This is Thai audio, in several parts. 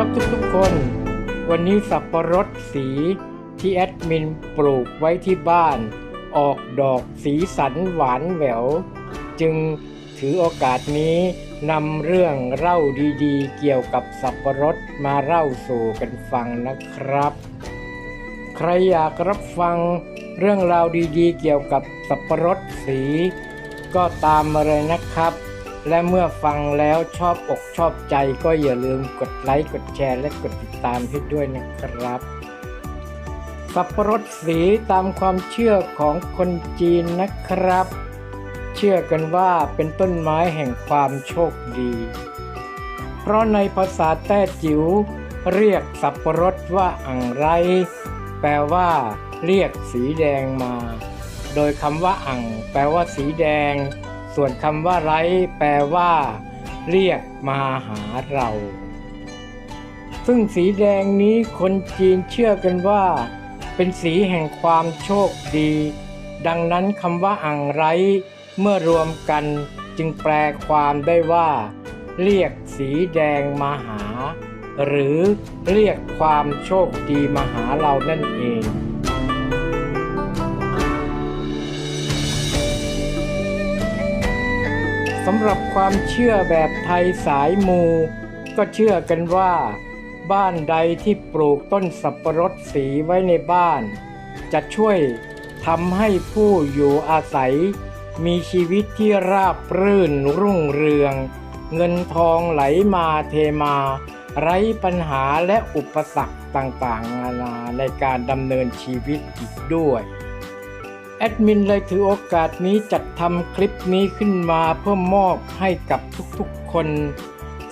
ครับทุกๆคน วันนี้สับปะรดสีที่แอดมินปลูกไว้ที่บ้าน ออกดอกสีสันหวานแหวว จึงถือโอกาสนี้นำเรื่องเล่าดีๆ เกี่ยวกับสับปะรดมาเล่าสู่กันฟังนะครับ ใครอยากรับฟังเรื่องราวดีๆ เกี่ยวกับสับปะรดสี ก็ตามมาเลยนะครับ และเมื่อฟังแล้วชอบอกชอบใจก็อย่าลืมกดไลค์ กดแชร์และกดติดตามให้ด้วยนะครับ สับปะรดสีตามความเชื่อของคนจีนนะครับ เชื่อกันว่าเป็นต้นไม้แห่งความโชคดี เพราะในภาษาแต้จิ๋วเรียกสับปะรดว่าอังไร แปลว่า เรียกสีแดงมา โดยคำว่าอังแปลว่าสีแดง ส่วนคำว่าไรแปลว่า เรียกมาหาเรา ซึ่งสีแดงนี้คนจีนเชื่อกันว่า เป็นสีแห่งความโชคดี ดังนั้นคำว่าอังไรเมื่อรวมกันจึงแปลความได้ว่า เรียกสีแดงมาหา หรือเรียกความโชคดีมาหาเรานั่นเอง สำหรับความเชื่อแบบไทยสายมู ก็เชื่อกันว่า บ้านใดที่ปลูกต้นสับปะรดสีไว้ในบ้าน จะช่วยทำให้ผู้อยู่อาศัย มีชีวิตที่ราบรื่นรุ่งเรือง เงินทองไหลมาเทมา ไร้ปัญหาและอุปสรรคต่างๆนานาในการดำเนินชีวิตอีกด้วย แอดมินเลยถือโอกาสนี้จัดทำคลิปนี้ขึ้นมาเพื่อมอบให้กับทุกๆคน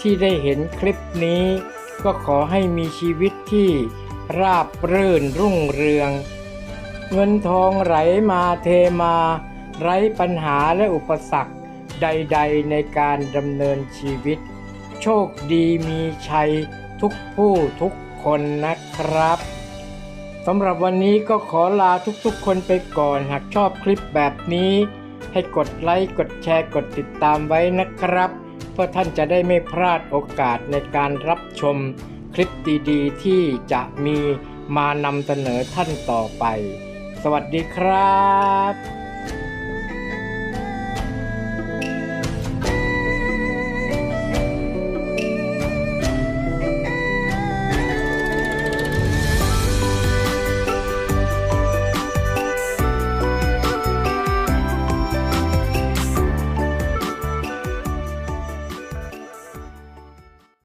ที่ได้เห็นคลิปนี้ ก็ขอให้มีชีวิตที่ราบรื่นรุ่งเรือง เงินทองไหลมาเทมา ไร้ปัญหาและอุปสรรคใด ๆ ในการดำเนินชีวิต โชคดีมีชัยทุกผู้ทุกคนนะครับ สำหรับวันนี้ก็ขอลาทุกๆ คนไปก่อน หากชอบคลิปแบบนี้ ให้กดไลค์กดแชร์กดติดตามไว้นะครับ เพื่อท่านจะได้ไม่พลาดโอกาสในการรับชมคลิปดีๆ ที่จะมีมานำเสนอท่านต่อไป สวัสดีครับ